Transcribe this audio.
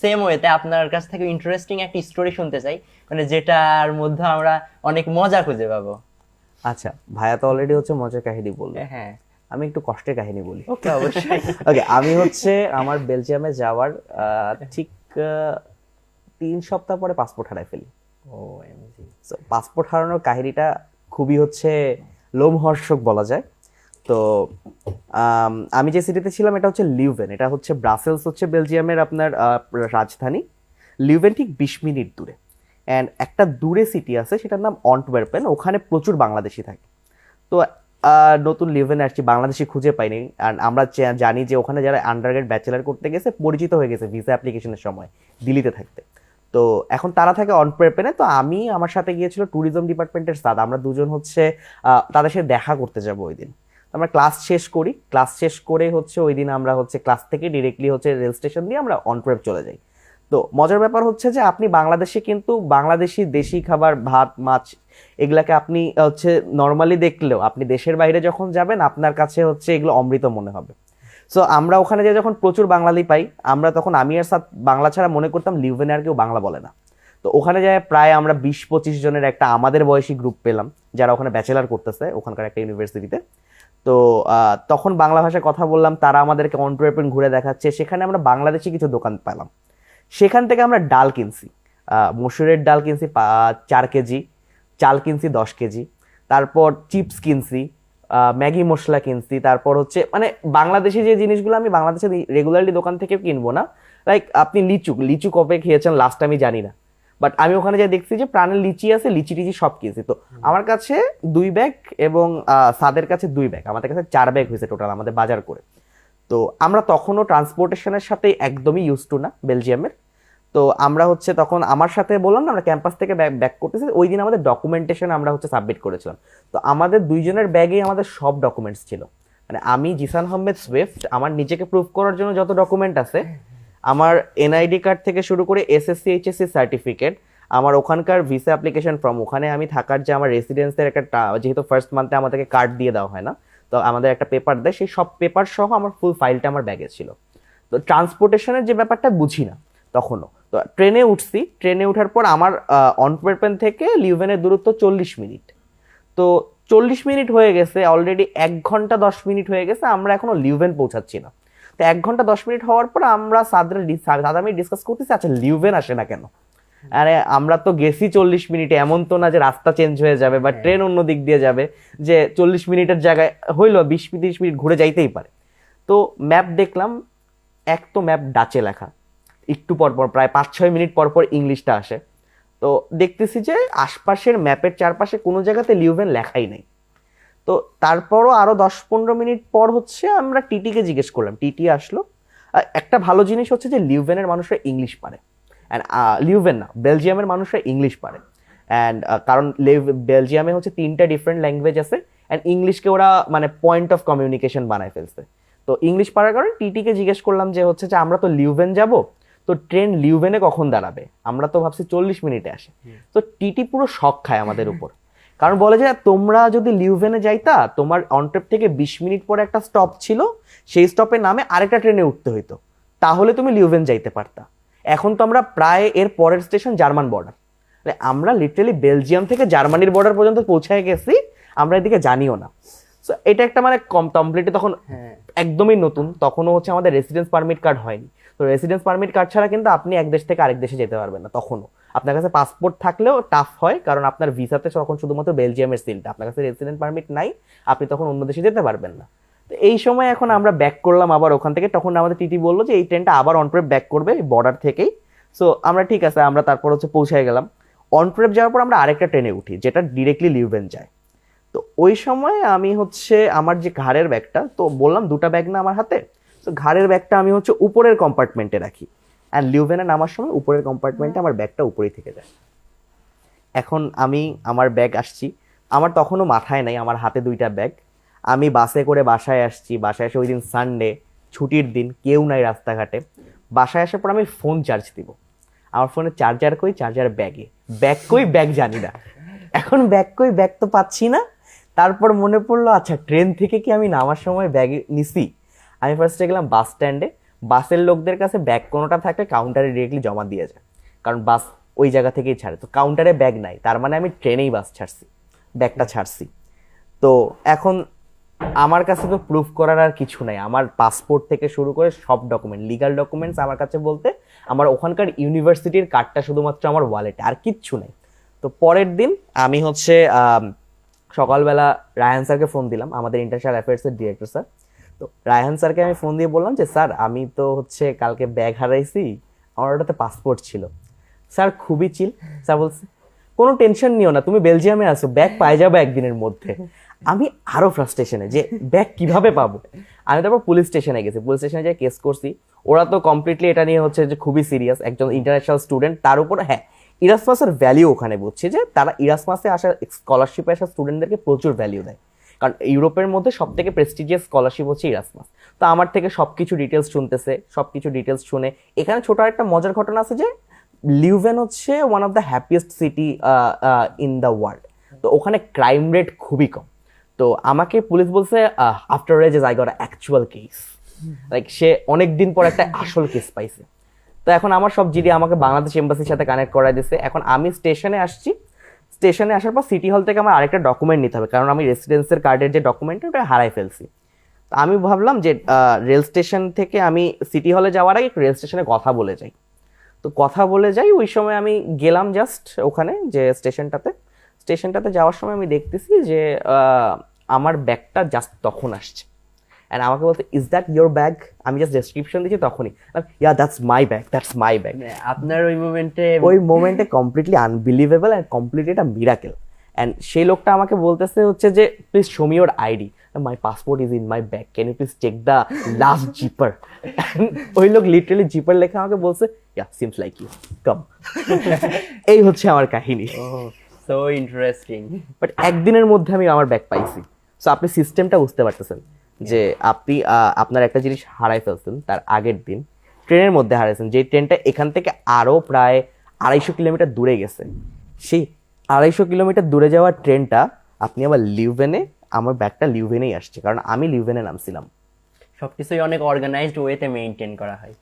Same ওয়েতে আপনার কাছ থেকে ইন্টারেস্টিং একটা স্টোরি শুনতে চাই মানে যেটার মধ্যে আমরা অনেক মজা খুঁজে পাবো। আচ্ছা ভাইয়া তো অলরেডি হচ্ছে মজার কাহিনী বলল। হ্যাঁ আমি একটু কষ্টের কাহিনী বলি। ওকে অবশ্যই। ওকে আমি হচ্ছে আমার বেলজিয়ামে যাওয়ার ঠিক তিন সপ্তাহ পরে পাসপোর্ট হারাই ফেলি। ও এমজি পাসপোর্ট হারানোর কাহিনীটা খুবই হচ্ছে লোমহর্ষক বলা যায়। তো, আমি যে সিটিতে ছিলাম এটা হচ্ছে লিউভেন, এটা হচ্ছে ব্রাসেলস হচ্ছে বেলজিয়ামের আপনার রাজধানী। লিউভেন ঠিক বিশ মিনিট দূরে। অ্যান্ড একটা দূরে সিটি আছে, সেটার নাম অন্টওয়ার্পেন ওখানে প্রচুর বাংলাদেশি থাকে। তো নতুন লিভেনে আসছি, বাংলাদেশি খুঁজে পাইনি। আর আমরা জানি যে ওখানে যারা আন্ডারগ্রেড ব্যাচেলার করতে গেছে, পরিচিত হয়ে গেছে ভিসা অ্যাপ্লিকেশনের সময়, দিল্লিতে থাকতে। তো, এখন তারা থাকে অন প্রেপেনে তো আমি, আমার সাথে গিয়েছিল ট্যুরিজম ডিপার্টমেন্টের স্টাফ আমরা দুজন হচ্ছে তাদের সাথে দেখা করতে যাব ওই দিন। আমরা ক্লাস শেষ করি। ক্লাস শেষ করে হচ্ছে ওই দিন আমরা হচ্ছে ক্লাস থেকে ডিরেক্টলি হচ্ছে রেল স্টেশন দিয়ে আমরা অন প্রেপ চলে যাই। তো মজার ব্যাপার হচ্ছে যে আপনি বাংলাদেশে কিন্তু বাংলাদেশি দেশি খাবার, ভাত, মাছ এগুলাকে আপনি হচ্ছে নর্মালি দেখলেও আপনি দেশের বাইরে যখন যাবেন আপনার কাছে হচ্ছে এগুলো অমৃত মনে হবে। সো আমরা ওখানে যে যখন প্রচুর বাঙালি পাই, আমরা তখন আমি আর সাথ বাংলা ছাড়া মনে করতাম লিভেনে আর কেউ বাংলা বলে না। তো ওখানে যায় প্রায় আমরা বিশ পঁচিশ জনের একটা আমাদের বয়সী গ্রুপ পেলাম, যারা ওখানে ব্যাচেলার করতেছে, ওখানকার একটা ইউনিভার্সিটিতে তো তখন বাংলা ভাষায় কথা বললাম, তারা আমাদেরকে অন্ট্রেপেন ঘুরে দেখাচ্ছে। সেখানে আমরা বাংলাদেশি কিছু দোকান পেলাম। সেখান থেকে আমরা ডাল কিনছি। মসুরের ডাল কিনছি চার কেজি, চাল কিনছি দশ কেজি। তারপর চিপস কিনছি ম্যাগি মশলা কিনছি। তারপর হচ্ছে মানে বাংলাদেশি যে জিনিসগুলো আমি বাংলাদেশে রেগুলারলি দোকান থেকে কিনবো না। লাইক, আপনি লিচু লিচু কবে খেয়েছেন লাস্ট আমি জানি না। বাট আমি ওখানে যা দেখছি যে প্রাণের লিচি আছে লিচি টিচি সব কিনছি। তো আমার কাছে দুই ব্যাগ এবং সাদের কাছে দুই ব্যাগ আমাদের কাছে চার ব্যাগ হয়েছে টোটাল আমাদের বাজার করে। তো আমরা তখনও ট্রান্সপোর্টেশনের সাথে একদমই ইউজ টু না বেলজিয়ামের তো আমরা হচ্ছে তখন আমার সাথে বললাম না আমরা ক্যাম্পাস থেকে ব্যাগ ব্যাক করতেছি। ওই দিন আমাদের ডকুমেন্টেশন আমরা হচ্ছে সাবমিট করেছিলাম। তো আমাদের দুইজনের ব্যাগেই আমাদের সব ডকুমেন্টস ছিল। মানে আমি জিসান আহমেদ সুইফট আমার নিজেকে প্রুভ করার জন্য যত ডকুমেন্ট আছে আমার এনআইডি কার্ড থেকে শুরু করে এসএসসি এইচএসসি সার্টিফিকেট আমার ওখানকার ভিসা অ্যাপ্লিকেশন ফর্ম ওখানে আমি থাকার যে আমার রেসিডেন্সের একটা যেহেতু ফার্স্ট মান্থে আমাদেরকে কার্ড দিয়ে দেওয়া হয় না, তো আমাদের একটা পেপার দেয়, সেই সব পেপার সহ আমার ফুল ফাইলটা আমার ব্যাগে ছিল। তো ট্রান্সপোর্টেশনের যে ব্যাপারটা বুঝি না তখনও। তো ট্রেনে উঠছি ট্রেনে ওঠার পর আমার অনপেরপেন থেকে লিউভেনের দূরত্ব চল্লিশ মিনিট। তো চল্লিশ মিনিট হয়ে গেছে অলরেডি এক ঘণ্টা দশ মিনিট হয়ে গেছে, আমরা এখনও লিউভেন পৌঁছাচ্ছি না। তো এক ঘণ্টা দশ মিনিট হওয়ার পর আমরা সাদরে সাদা আমি ডিসকাস করতেছি আচ্ছা লিউভেন আসে না কেন? আরে আমরা তো গেছি চল্লিশ মিনিটে এমন তো না যে রাস্তা চেঞ্জ হয়ে যাবে বা ট্রেন অন্য দিক দিয়ে যাবে যে চল্লিশ মিনিটের জায়গায় হইল বিশ তিরিশ মিনিট ঘুরে যাইতেই পারে। তো ম্যাপ দেখলাম এক তো ম্যাপ ডাচে লেখা। একটু পর পর প্রায় পাঁচ ছয় মিনিট পর পর ইংলিশটা আসে। তো দেখতেছি যে আশপাশের ম্যাপের চারপাশে কোনো জায়গাতে লিউভেন লেখাই নেই। তো তারপরও আরও দশ পনেরো মিনিট পর হচ্ছে আমরা টিটিকে জিজ্ঞেস করলাম। টিটি আসলো। একটা ভালো জিনিস হচ্ছে যে লিউভেনের মানুষরা ইংলিশ পারে। অ্যান্ড লিউভেন না বেলজিয়ামের মানুষরা ইংলিশ পারে। অ্যান্ড কারণ বেলজিয়ামে হচ্ছে তিনটা ডিফারেন্ট ল্যাঙ্গুয়েজ আছে। অ্যান্ড ইংলিশকে ওরা মানে পয়েন্ট অফ কমিউনিকেশন বানায় ফেলছে। তো ইংলিশ পারার কারণে টিটিকে জিজ্ঞেস করলাম যে হচ্ছে যে আমরা তো লিউভেন যাব তো ট্রেন লিউভেনে কখন দাঁড়াবে? আমরা তো ভাবছি চল্লিশ মিনিটে আসে। তো টিটি পুরো শখ খায় আমাদের উপর। কারণ বলে যে তোমরা যদি লিউভেনে যাইতা তোমার অনট্রেপ থেকে বিশ মিনিট পরে একটা স্টপ ছিল সেই স্টপের নামে আরেকটা ট্রেনে উঠতে হইতো। তাহলে তুমি লিউভেন যাইতে পারতা। এখন তো আমরা প্রায় এর পরের স্টেশন জার্মান বর্ডার আমরা লিটারালি বেলজিয়াম থেকে জার্মানির বর্ডার পর্যন্ত পৌঁছায় গেছি আমরা এদিকে জানিও না। সো এটা একটা মানে কম কমপ্লিটলি তখন হ্যাঁ। একদমই নতুন তখনও হচ্ছে আমাদের রেসিডেন্স পারমিট কার্ড হয়নি। তো রেসিডেন্স পারমিট কার্ড ছাড়া কিন্তু আপনি এক দেশ থেকে আরেক দেশে যেতে পারবেন না তখনও। আপনার কাছে পাসপোর্ট থাকলেও টাফ হয়, কারণ আপনার ভিসাতে তখন শুধুমাত্র বেলজিয়ামের সিলটা আপনার কাছে রেসিডেন্ট পারমিট নাই, আপনি তখন অন্য দেশে যেতে পারবেন না। তো এই সময় এখন আমরা ব্যাক করলাম আবার ওখান থেকে, তখন আমাদের টিটি বলল যে এই ট্রেনটা আবার অনপ্রেপ ব্যাক করবে বর্ডার থেকেই। সো আমরা ঠিক আছে, আমরা তারপর হচ্ছে পৌঁছায় গেলাম। অনপ্রেপ যাওয়ার পর আমরা আরেকটা ট্রেনে উঠি, যেটা ডিরেক্টলি লিউভেন যায়। তো ওই সময় আমি হচ্ছে আমার যে ঘাড়ের ব্যাগটা তো বললাম দুটা ব্যাগ না আমার হাতে, তো ঘাড়ের ব্যাগটা আমি হচ্ছে উপরের কম্পার্টমেন্টে রাখি। অ্যান্ড লিউভেনে নামার সময় উপরের কম্পার্টমেন্টে আমার ব্যাগটা উপরেই থেকে যায়। এখন আমি আমার ব্যাগ আসছি। আমার তখনও মাথায় নাই আমার হাতে দুইটা ব্যাগ আমি বাসে করে বাসায় আসছি। বাসায় এসে ওই দিন সানডে ছুটির দিন কেউ নাই রাস্তাঘাটে। বাসায় আসার পর আমি ফোন চার্জ দিব। আমার ফোনে চার্জার কই? চার্জার ব্যাগে ব্যাগ কই? ব্যাগ জানি না। এখন ব্যাগ কই? ব্যাগ তো পাচ্ছি না। তারপর মনে পড়ল আচ্ছা ট্রেন থেকে কি আমি নামার সময় ব্যাগ নিছি? আমি ফার্স্টে গেলাম বাস স্ট্যান্ডে বাসের লোকদের কাছে ব্যাগ কোনোটা থাকলে কাউন্টারে ডিরেক্টলি জমা দিয়ে যায়। কারণ বাস ওই জায়গা থেকেই ছাড়ে। তো কাউন্টারে ব্যাগ নাই। তার মানে আমি ট্রেনেই বাস ছাড়ছি। ব্যাগটা ছাড়ছি। তো এখন আমার কাছে তো প্রুফ করার আর কিছু নাই। আমার পাসপোর্ট থেকে শুরু করে সব ডকুমেন্ট লিগাল ডকুমেন্টস আমার কাছে বলতে আমার ওখানকার ইউনিভার্সিটির কার্ডটা শুধুমাত্র আমার ওয়ালেটে আর কিচ্ছু নাই। তো পরের দিন আমি হচ্ছে সকালবেলা রায়ান স্যারকে ফোন দিলাম, আমাদের ইন্টারন্যাশনাল অ্যাফেয়ার্সের ডিরেক্টর স্যার। তো রায়হান স্যারকে আমি ফোন দিয়ে বললাম যে, স্যার, আমি তো হচ্ছে কালকে ব্যাগ হারাইছি, আমার ওটাতে পাসপোর্ট ছিল। স্যার খুবই চিল স্যার বলছে, কোনো টেনশন নিও না, তুমি বেলজিয়ামে আসো ব্যাগ পাই যাবে একদিনের মধ্যে। আমি আরও ফ্রাস্ট্রেশনে যে ব্যাগ কীভাবে পাবো? আমি তারপর পুলিশ স্টেশনে গেছি। পুলিশ স্টেশনে যে কেস করছি। ওরা তো কমপ্লিটলি এটা নিয়ে হচ্ছে যে খুবই সিরিয়াস একজন ইন্টারন্যাশনাল স্টুডেন্ট তার উপর হ্যাঁ ইরাসমাসের ভ্যালিউ ওখানে বুঝছি যে, তারা ইরাসমাসে আসা স্কলারশিপে আসা স্টুডেন্টদেরকে প্রচুর ভ্যালিউ দেয়। কারণ ইউরোপের মধ্যে সব থেকে প্রেস্টিজিয়াস স্কলারশিপ হচ্ছে ইরাসমাস তো আমার থেকে সব কিছু ডিটেলস শুনতেছে সব কিছু ডিটেলস শুনে। এখানে ছোট একটা মজার ঘটনা আছে যে লিউভেন হচ্ছে one of the happiest city in the world তো ওখানে ক্রাইম রেট খুবই কম। তো আমাকে পুলিশ বলছে after ages I got actual case like সে অনেক দিন পর একটা আসল কেস পাইছে। তো এখন আমার সব জিডি আমাকে বাংলাদেশ এম্বাসির সাথে কানেক্ট করাই দিছে। এখন আমি স্টেশনে আসছি স্টেশনে আসার পর সিটি হল থেকে আমার আরেকটা ডকুমেন্ট নিতে হবে। কারণ আমি রেসিডেন্সের কার্ডের যে ডকুমেন্ট ওটা হারাই ফেলছি। তো আমি ভাবলাম যে রেল স্টেশন থেকে আমি সিটি হলে যাওয়ার আগে রেল স্টেশনে কথা বলে যাই। তো কথা বলে যাই, ওই সময় আমি গেলাম জাস্ট ওখানে যে স্টেশনটাতে। স্টেশনটাতে যাওয়ার সময় আমি দেখতেছি যে আমার ব্যাগটা জাস্ট তখন আসছে। অ্যান্ড আমাকে বলতে ইজ দ্যাট ইয়োর ব্যাগ আমি জাস্ট ডেসক্রিপশন দিচ্ছি তখনই। Yeah that's my bag that's my bag আপনার ওই মোমেন্টে ওই মোমেন্টে কমপ্লিটলি আনবিলিভেবল অ্যান্ড কমপ্লিটলি একটা মিরাকেল অ্যান্ড সেই লোকটা আমাকে বলতেছে হচ্ছে যে please show me your ID my passport is in my bag can you please check the last zipper ওই লোক লিটারালি জিপার লেখা আমাকে বলছে yeah seems like you come এই হচ্ছে আমার কাহিনী। সো ইন্টারেস্টিং বাট একদিনের মধ্যে আমি আমার ব্যাগ পাইছি। সো আপনি সিস্টেমটা বুঝতে পারতেছেন। যে আপনি আপনার একটা জিনিস হারাই ফেলছেন তার আগের দিন, ট্রেনের মধ্যে হারাইছেন যে ট্রেনটা এখান থেকে আরও প্রায় আড়াইশো কিলোমিটার দূরে গেছে, সেই আড়াইশো কিলোমিটার দূরে যাওয়া ট্রেনটা আপনি আবার লিউভেনে, আমার ব্যাগটা লিউভেনেই আসছে, কারণ আমি লিউভেনে নামছিলাম। সব কিছুই অনেক অর্গানাইজড ওয়েতে মেনটেন করা হয়।